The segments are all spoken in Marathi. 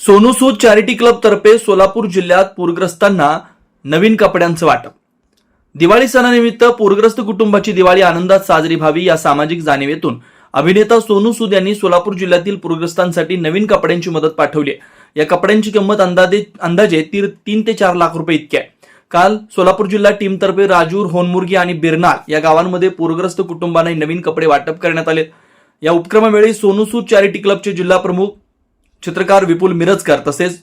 Sonu Sood charity club तर्फे सोलापूर जिल्ह्यात पूरग्रस्तांना नवीन कपड्यांचं वाटप. दिवाळी सणानिमित्त पूरग्रस्त कुटुंबाची दिवाळी आनंदात साजरी व्हावी या सामाजिक जाणीवेतून अभिनेता सोनू सूद यांनी सोलापूर जिल्ह्यातील पूरग्रस्तांसाठी नवीन कपड्यांची मदत पाठवली आहे. या कपड्यांची किंमत अंदाजे अंदाजे ती तीन ते चार लाख रुपये इतकी आहे. काल सोलापूर जिल्हा टीमतर्फे राजूर होनमुर्गी आणि बिरनाल या गावांमध्ये पूरग्रस्त कुटुंबांना नवीन कपडे वाटप करण्यात आले. या उपक्रमावेळी सोनू सूद चॅरिटी क्लबचे जिल्हा प्रमुख चित्रकार विपुल मिरजकर तसेच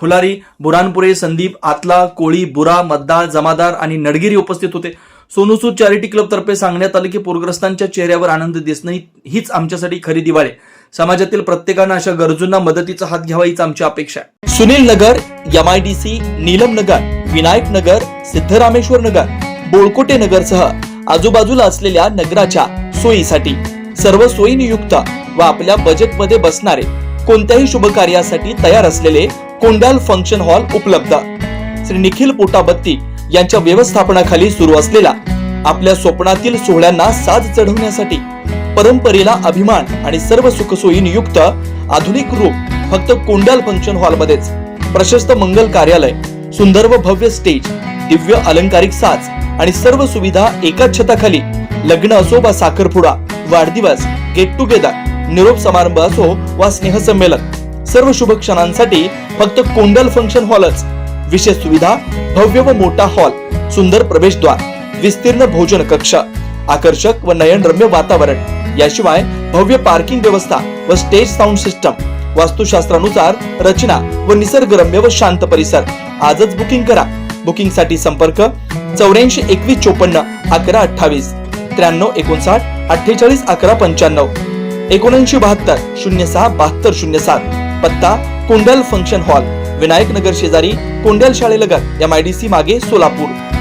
फुलारी बुरानपुरे संदीप आतला कोळी बुरा मद्दाळ जमादार आणि नडगिरी उपस्थित होते. सोनूसूद चॅरिटी क्लब तर्फे सांगण्यात आले की पूरग्रस्तांच्या चेहऱ्यावर आनंद दिसणं हीच आमच्यासाठी खरी दिवाळी समाजातील प्रत्येकानं अशा गरजूंना मदतीचा हात घ्यावा हीच आमची अपेक्षा आहे. Sunil Nagar M I D C Neelam Nagar Vinayak Nagar Siddharameshwar Nagar Bolkote नगरसह आजूबाजूला असलेल्या नगराच्या सोयीसाठी सर्व सोयीनियुक्त व आपल्या बजेटमध्ये बसणारे कोणत्याही शुभ कार्यासाठी तयार असलेले कोंडाल फंक्शन हॉल उपलब्ध. श्री निखिल पोटाबत्ती यांच्या व्यवस्थापनाखाली सुरू असलेला आपल्या स्वप्नातील सोहळ्यांना साज चढवण्यासाठी परंपरेला अभिमान आणि सर्व सुखसोयी नियुक्त आधुनिक रूप फक्त कोंडाल फंक्शन हॉलमध्येच प्रशस्त मंगल कार्यालय सुंदर व भव्य स्टेज दिव्य अलंकारिक साज आणि सर्व सुविधा एकाच छताखाली लग्न असो वा साखरपुडा वाढदिवस गेट टुगेदर निरोप समारंभ असो वा स्नेहसंमेलन सर्व शुभ क्षणांसाठी फक्त कोंडल फंक्शन हॉलच विशेष सुविधा भव्य व मोठा हॉल सुंदर प्रवेशद्वार विस्तीर्ण भोजन कक्ष आकर्षक व नयनरम्य वातावरण. याशिवाय भव्य पार्किंग व्यवस्था व स्टेज साऊंड सिस्टम वास्तुशास्त्रानुसार रचना व निसर्गरम्य व शांत परिसर. आजच बुकिंग करा. बुकिंगसाठी संपर्क चौऱ्याऐंशी एकवीस चोपन्न अकरा अठ्ठावीस त्र्याण्णव एकोणसाठ अठ्ठेचाळीस अकरा पंच्याण्णव. एकोणऐंशी बहात्तर शून्य सहा बहात्तर शून्य सात. पत्ता कोंडल फंक्शन हॉल विनायक नगर शेजारी कोंडल शाळेलगत एम आय डी सी मागे सोलापूर.